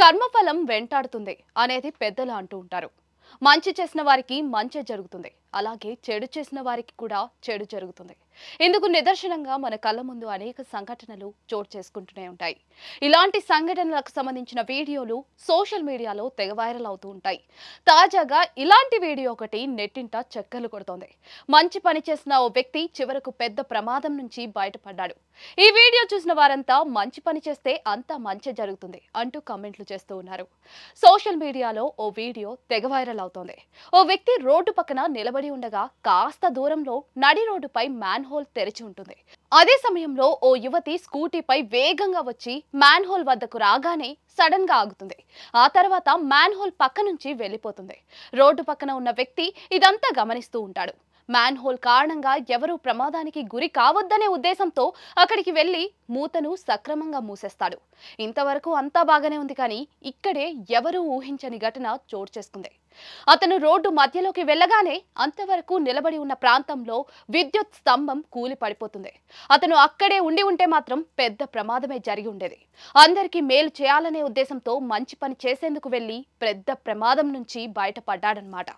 కర్మఫలం వెంటాడుతుంది అనేది పెద్దలు అంటూ ఉంటారు. మంచి చేసిన వారికి మంచి జరుగుతుంది. అలాగే చెడు చేసిన వారికి కూడా చెడు జరుగుతుంది. ఇందుకు నిదర్శనంగా మన కళ్ళ ముందు అనేక సంఘటనలు చోటు చేసుకుంటూనే ఉంటాయి. ఇలాంటి సంఘటనలకు సంబంధించిన వీడియోలు సోషల్ మీడియాలో తెగ వైరల్ అవుతూ ఉంటాయి. తాజాగా ఇలాంటి వీడియో ఒకటి నెట్టింట చెక్కలు కొడుతోంది. మంచి పని చేసిన ఓ వ్యక్తి చివరకు పెద్ద ప్రమాదం నుంచి బయటపడ్డాడు. ఈ వీడియో చూసిన వారంతా మంచి పని చేస్తే అంతా మంచి జరుగుతుంది అంటూ కామెంట్లు చేస్తూ ఉన్నారు. సోషల్ మీడియాలో ఓ వీడియో తెగ వైరల్ అవుతోంది. ఓ వ్యక్తి రోడ్డు పక్కన నిలబడి ఉండగా కాస్త దూరంలో నడి రోడ్డుపై మ్యాన్ హోల్ తెరిచి ఉంటుంది. అదే సమయంలో ఓ యువతి స్కూటీపై వేగంగా వచ్చి మ్యాన్ హోల్ వద్దకు రాగానే సడన్గా ఆగుతుంది. ఆ తర్వాత మ్యాన్ హోల్ పక్క నుంచి వెళ్ళిపోతుంది. రోడ్డు పక్కన ఉన్న వ్యక్తి ఇదంతా గమనిస్తూ ఉంటాడు. మ్యాన్ హోల్ కారణంగా ఎవరూ ప్రమాదానికి గురి కావద్దనే ఉద్దేశంతో అక్కడికి వెళ్ళి మూతను సక్రమంగా మూసేస్తాడు. ఇంతవరకు అంతా బాగానే ఉంది కానీ ఇక్కడే ఎవరూ ఊహించని ఘటన చోటు చేసుకుంది. అతను రోడ్డు మధ్యలోకి వెళ్ళగానే అంతవరకు నిలబడి ఉన్న ప్రాంతంలో విద్యుత్ స్తంభం కూలి పడిపోతుంది అతను అక్కడే ఉండి ఉంటే మాత్రం పెద్ద ప్రమాదమే జరిగి ఉండేది. అందరికీ మేలు చేయాలనే ఉద్దేశంతో మంచి పని చేసేందుకు వెళ్ళి పెద్ద ప్రమాదం నుంచి బయటపడ్డాడనమాట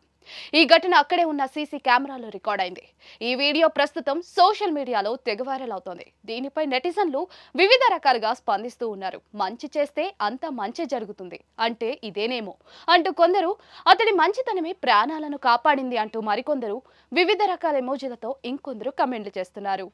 ఈ ఘటన అక్కడే ఉన్న సీసీ కెమెరాలో రికార్డ్ అయింది. ఈ వీడియో ప్రస్తుతం సోషల్ మీడియాలో తెగ వైరల్ అవుతోంది. దీనిపై నెటిజన్లు వివిధ రకాలుగా స్పందిస్తూ ఉన్నారు. మంచి చేస్తే అంతా మంచి జరుగుతుంది. అంటే ఇదేనేమో. అంటూ కొందరు అతడి మంచితనమే ప్రాణాలను కాపాడింది అంటూ మరికొందరు వివిధ రకాల ఎమోజీలతో ఇంకొందరు కమెంట్లు చేస్తున్నారు.